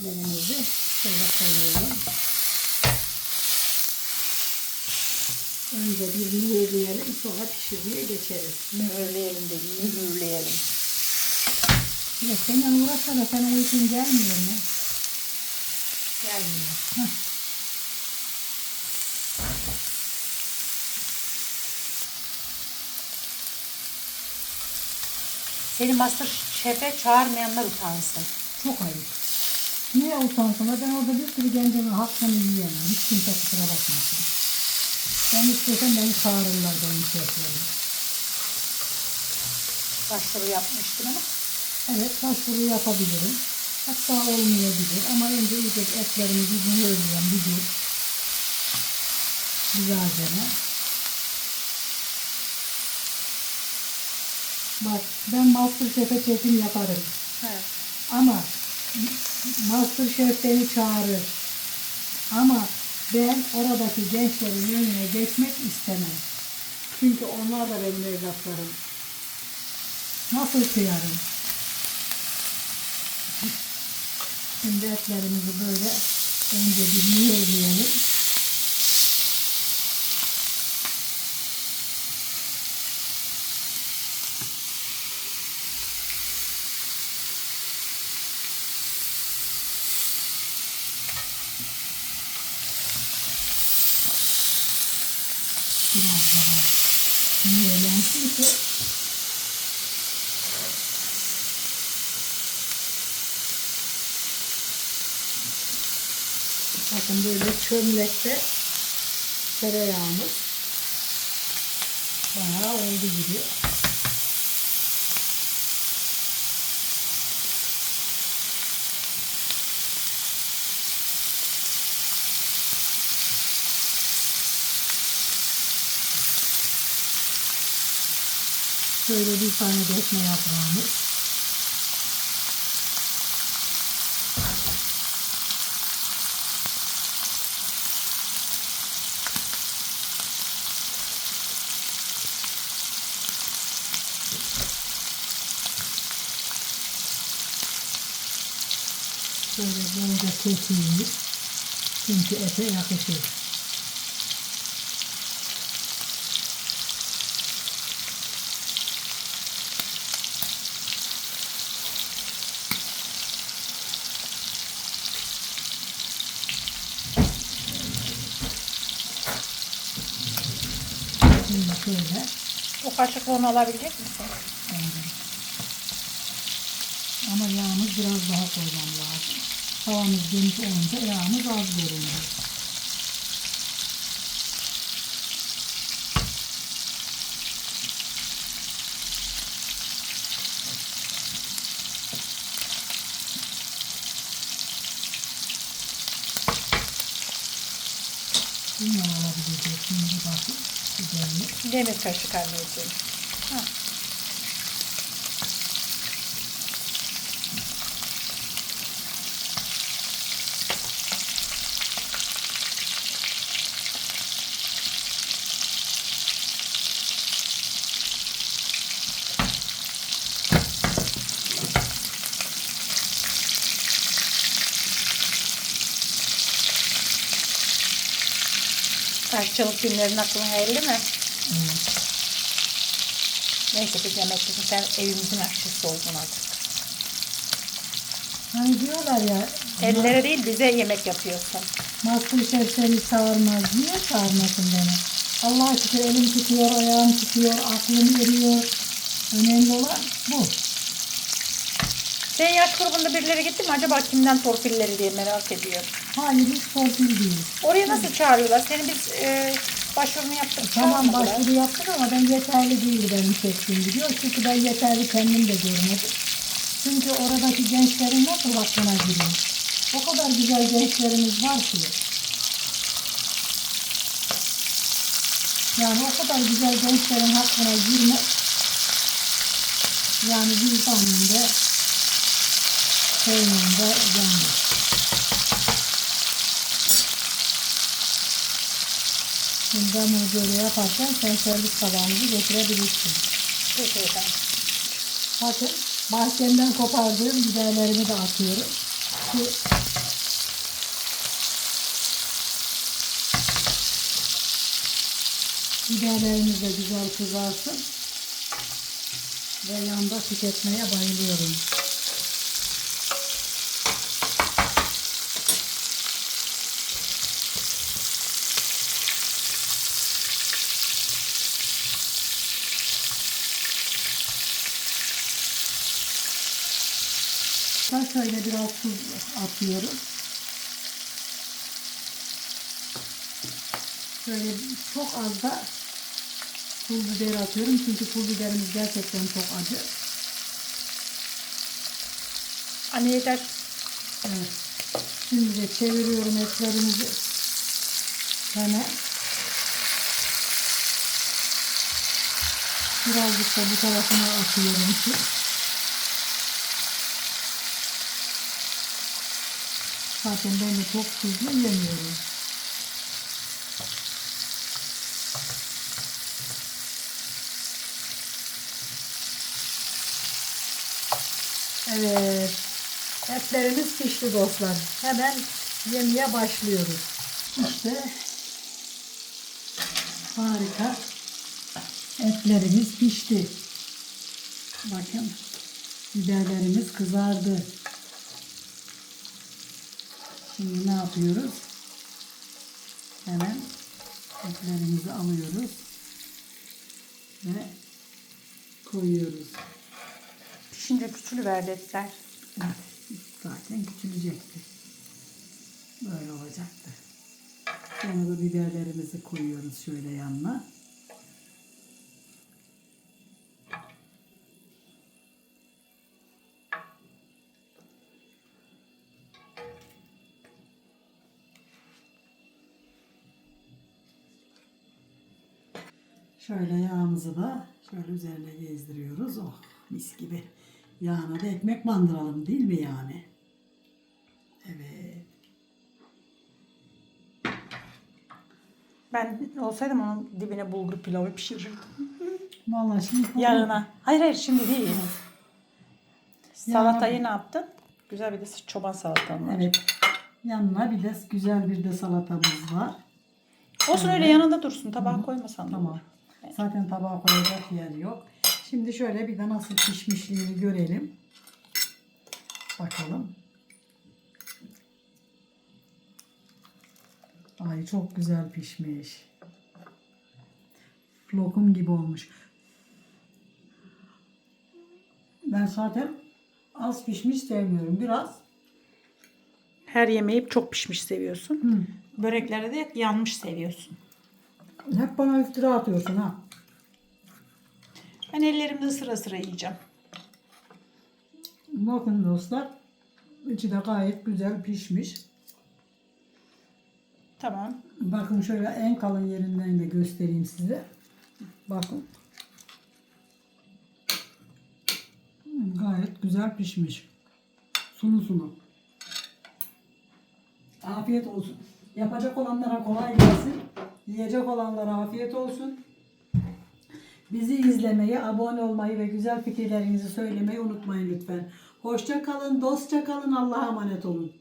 Menümüzü şöyle koyuyorum. Önce bir mühürleyelim sonra pişirmeye geçeriz. Mühürleyelim dedim, mühürleyelim. Ya seninle uğraşsa da senin uykun gelmiyor mu? Gelmiyor. Hah. Seni Master Şef'e çağırmayanlar utansın. Çok ayıp. Niye utansınlar? Ben orada bir sürü gencimin hakkını yiyemem. Hiç kimse kusura bakmasın. Ben istesem beni çağırırlar benim şeflerim. Başvuru yapmıştın ama. Evet başvuru yapabilirim. Hatta olmayabilir ama önce iyice etlerimizi mühürleyen bir dur. Güzelce. Bak ben Masterchef'e çekim yaparım. He. Ama Masterchef beni çağırır. Ama ben oradaki gençlerin önüne geçmek istemem. Çünkü onlar da benim evlatlarım. Nasıl kıyarım? Şimdi böyle önce bir mühürleyelim. Biraz daha mühürlensin ki Bakın böyle çömlekte tereyağımız bayağı oldu gibi. Şöyle bir tane defne yaprağımız. Şöyle bolca keseyim. Çünkü ete yakışır. Şimdi şöyle O kaşıkla onu alabilecek misin? Evet. Ama yağımız biraz daha koymam lazım. Tavamız geniş olunca yağımız az görünüyor. Bunlar olabilecek. Şimdi bakın. Demir kaşık anneciğim. Ha. Aşçılık günlerin aklına geldi mi? Evet. Neyse biz yemektesin. Sen evimizin aşçısı oldun artık. Hani diyorlar ya Ellere değil bize yemek yapıyorsun. Masterchef seni çağırmaz. Niye çağırmasın beni? Allah şükür elim tutuyor, ayağım tutuyor, aklım eriyor. Önemli olan bu. Senin yaş grubunda birileri gitti mi? Acaba kimden torpilleri diye merak ediyorum. Hayır hiç torpil değil. Oraya nasıl çağırıyorlar? Seni biz e, başvurunu yaptık. Tamam çağırmadılar. başvuru yaptık ama ben yeterli değildi benim seçtiğim gidiyor. Çünkü ben yeterli kendim de görmedim. Çünkü oradaki gençlerin nasıl aklına giriyor? O kadar güzel gençlerimiz var ki. Yani o kadar güzel gençlerin hakkına girmek yani vicdanın da Ben bunu böyle yaparken sen servis tabağımızı getirebilirsin. Peki efendim. Bakın bahçemden kopardığım biberlerimi de atıyorum. Ki biberlerimiz de güzel kızarsın. Ve yanda tüketmeye bayılıyorum. Şöyle biraz tuz atıyorum. Şöyle çok az da pul biber atıyorum. Çünkü pul biberimiz gerçekten çok acı. Anne yeter. Evet. Şimdi de çeviriyorum etlerimizi. Hemen. Birazcık da bu tarafına atıyorum ki. Zaten ben de çok tuzlu yemiyorum. Evet. Etlerimiz pişti dostlar. Hemen yemeye başlıyoruz. İşte harika. Etlerimiz pişti. Bakın biberlerimiz kızardı. Şimdi ne yapıyoruz? Hemen etlerimizi alıyoruz ve koyuyoruz. Pişince küçülüverdi etler. Evet, zaten küçülecekti. Böyle olacaktı. Sonra da biberlerimizi koyuyoruz şöyle yanına. Şöyle yağımızı da şöyle üzerine gezdiriyoruz. Oh mis gibi. Yağına da ekmek bandıralım değil mi yani? Evet. Ben olsaydım onun dibine bulgur pilavı pişirirdim. Vallahi şimdi Yarına. Hayır hayır şimdi değil. Salatayı ne yaptın? Güzel bir de çoban salatam var. Evet. Yanına bir de güzel bir de salatamız var. Olsun öyle yanında dursun. Tabağa koymasan da Tamam. Zaten tabağa koyacak yer yok. Şimdi şöyle bir de nasıl pişmişliğini görelim. Bakalım. Ay çok güzel pişmiş. Lokum gibi olmuş. Ben zaten az pişmiş sevmiyorum. Biraz Her yemeği çok pişmiş seviyorsun. hı, Börekleri de yanmış seviyorsun. Hep bana iftira atıyorsun ha. Ben ellerimde sıra sıra yiyeceğim. Bakın dostlar. içi de gayet güzel pişmiş. Tamam. Bakın şöyle en kalın yerinden de göstereyim size. Bakın. Gayet güzel pişmiş. Sulu sulu. Afiyet olsun. Yapacak olanlara kolay gelsin. Yiyecek olanlara afiyet olsun. Bizi izlemeyi, abone olmayı ve güzel fikirlerinizi söylemeyi unutmayın lütfen. Hoşça kalın, dostça kalın, Allah'a emanet olun.